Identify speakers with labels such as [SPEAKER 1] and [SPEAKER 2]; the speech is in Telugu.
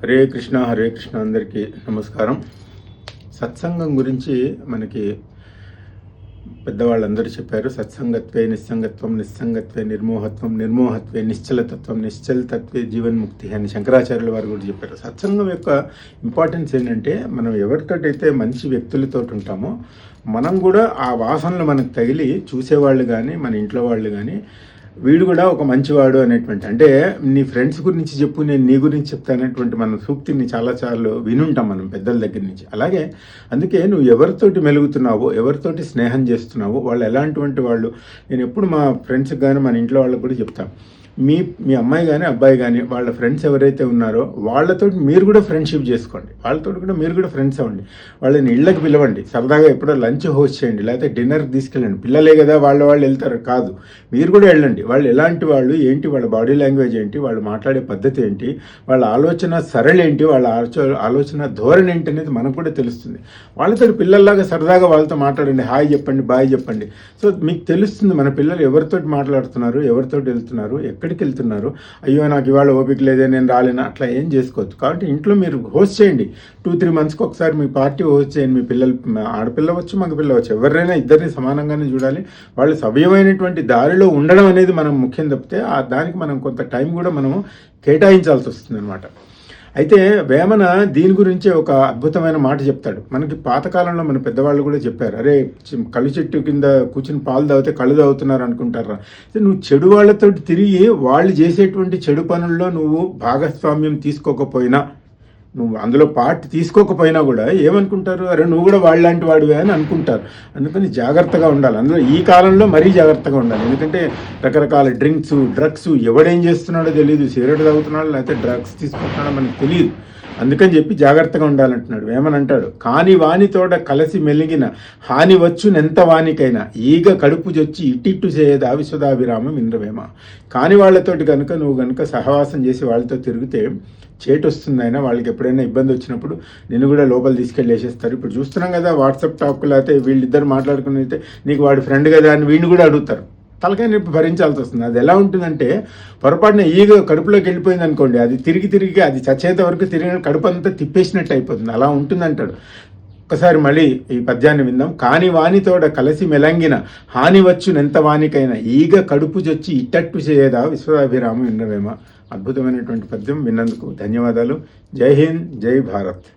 [SPEAKER 1] హరే కృష్ణ హరే కృష్ణ అందరికీ నమస్కారం. సత్సంగం గురించి మనకి పెద్దవాళ్ళందరూ చెప్పారు. సత్సంగత్వే నిస్సంగత్వం నిస్సంగత్వే నిర్మోహత్వం నిర్మోహత్వే నిశ్చలతత్వం నిశ్చలతత్వే జీవన్ముక్తి అని శంకరాచార్యుల వారు కూడా చెప్పారు. సత్సంగం యొక్క ఇంపార్టెన్స్ ఏంటంటే మనం ఎవరితోటైతే మంచి వ్యక్తులతో ఉంటామో మనం కూడా ఆ వాసనలు మనకు తగిలి చూసేవాళ్ళు కానీ మన ఇంట్లో వాళ్ళు కానీ వీడు కూడా ఒక మంచివాడు అనేటువంటి అంటే నీ ఫ్రెండ్స్ గురించి చెప్పు నేను నీ గురించి చెప్తానటువంటి మన సూక్తిని చాలాసార్లు వినుంటాం మనం పెద్దల దగ్గర నుంచి. అలాగే అందుకే నువ్వు ఎవరితోటి మెలుగుతున్నావో ఎవరితోటి స్నేహం చేస్తున్నావో వాళ్ళు ఎలాంటివంటి వాళ్ళు నేను ఎప్పుడు మా ఫ్రెండ్స్కి కానీ మన ఇంట్లో వాళ్ళకి కూడా చెప్తాను మీ మీ అమ్మాయి కానీ అబ్బాయి కానీ వాళ్ళ ఫ్రెండ్స్ ఎవరైతే ఉన్నారో వాళ్ళతో మీరు కూడా ఫ్రెండ్షిప్ చేసుకోండి. వాళ్ళతో కూడా మీరు కూడా ఫ్రెండ్స్ అవ్వండి. వాళ్ళని ఇళ్ళకి పిలవండి. సరదాగా ఎప్పుడో లంచ్ హోస్ట్ చేయండి. లేకపోతే డిన్నర్కి తీసుకెళ్ళండి. పిల్లలే కదా వాళ్ళ వాళ్ళు వెళ్తారు. కాదు. మీరు కూడా వెళ్ళండి. వాళ్ళు ఎలాంటి వాళ్ళు ఏంటి వాళ్ళ బాడీ లాంగ్వేజ్ ఏంటి వాళ్ళు మాట్లాడే పద్ధతి ఏంటి వాళ్ళ ఆలోచన సరళేంటి వాళ్ళ ఆలోచన ధోరణి ఏంటి అనేది మనకు కూడా తెలుస్తుంది. వాళ్ళతో పిల్లల్లాగా సరదాగా వాళ్ళతో మాట్లాడండి. హాయ్ చెప్పండి బాయ్ చెప్పండి. సో మీకు తెలుస్తుంది మన పిల్లలు ఎవరితోటి మాట్లాడుతున్నారు ఎవరితోటి వెళ్తున్నారు ఎక్కడ ఎక్కడికి వెళ్తున్నారు అయ్యో నాకు ఇవాళ ఓపిక లేదే నేను రాలేను అట్లా ఏం చేసుకోవచ్చు కాబట్టి ఇంట్లో మీరు హోస్ట్ చేయండి. టూ త్రీ మంత్స్కి ఒకసారి మీ పార్టీ హోస్ట్ చేయండి. మీ పిల్లలు ఆడపిల్ల వచ్చు మగ పిల్లవచ్చు ఎవరైనా ఇద్దరిని సమానంగానే చూడాలి. వాళ్ళు సవ్యమైనటువంటి దారిలో ఉండడం అనేది మనం ముఖ్యం తప్పితే ఆ దానికి మనం కొంత టైం కూడా మనము కేటాయించాల్సి వస్తుంది అనమాట అయితే వేమన దీని గురించి ఒక అద్భుతమైన మాట చెప్తాడు. మనకి పాతకాలంలో మన పెద్దవాళ్ళు కూడా చెప్పారు. అరే కళ్ళు చెట్టు కింద కూర్చుని పాలు తాగితే కళ్ళు తాగుతున్నారు అనుకుంటారా? నువ్వు చెడు వాళ్ళతో తిరిగి వాళ్ళు చేసేటువంటి చెడు పనుల్లో నువ్వు భాగస్వామ్యం తీసుకోకపోయినా నువ్వు అందులో పార్ట్ తీసుకోకపోయినా కూడా ఏమనుకుంటారు? అరే నువ్వు కూడా వాళ్ళలాంటి వాడివే అని అనుకుంటారు. అందుకని జాగ్రత్తగా ఉండాలి. అందులో ఈ కాలంలో మరీ జాగ్రత్తగా ఉండాలి. ఎందుకంటే రకరకాల డ్రింక్స్ డ్రగ్స్ ఎవడేం చేస్తున్నాడో తెలియదు సిగరెట్ తాగుతున్నాడో లేకపోతే డ్రగ్స్ తీసుకుంటున్నాడో మనకు తెలియదు అందుకని చెప్పి జాగ్రత్తగా ఉండాలంటున్నాడు ఏమనంటాడు కాని వానితోట కలసి మెలిగిన హాని వచ్చునెంత వానికైనా ఈగ కడుపు జొచ్చి ఇట్టిట్టు చేయదా విశ్వదాభిరామం ఇంద్రవేమ. కాని వాళ్ళతోటి కనుక నువ్వు కనుక సహవాసం చేసి వాళ్ళతో తిరిగితే చేటు వస్తుంది అయినా వాళ్ళకి ఎప్పుడైనా ఇబ్బంది వచ్చినప్పుడు నేను కూడా లోపల తీసుకెళ్ళి వేసేస్తారు. ఇప్పుడు చూస్తున్నాం కదా వాట్సాప్ టాక్లో అయితే వీళ్ళిద్దరు మాట్లాడుకుని అయితే నీకు వాడి ఫ్రెండ్ కదా అని వీడిని కూడా అడుగుతారు. తలకాయ నొప్పి భరించాల్సి వస్తుంది. అది ఎలా ఉంటుందంటే పొరపాటున ఈగ కడుపులోకి వెళ్ళిపోయింది అనుకోండి అది తిరిగి తిరిగి అది చచ్చేంత వరకు తిరిగిన కడుపు అంతా తిప్పేసినట్టు అయిపోతుంది. అలా ఉంటుందంటాడు. ఒక్కసారి మళ్ళీ ఈ పద్యాన్ని విందాం. కాని వానితోడ కలసి మెలంగిన హాని వచ్చునెంత వానికైనా ఈగ కడుపు చొచ్చి ఇట్టట్టు చేయదా విశ్వదాభిరామ విన్నవేమ అద్భుతమైనటువంటి పద్యం విన్నందుకు ధన్యవాదాలు. జై హింద్ జై భారత్.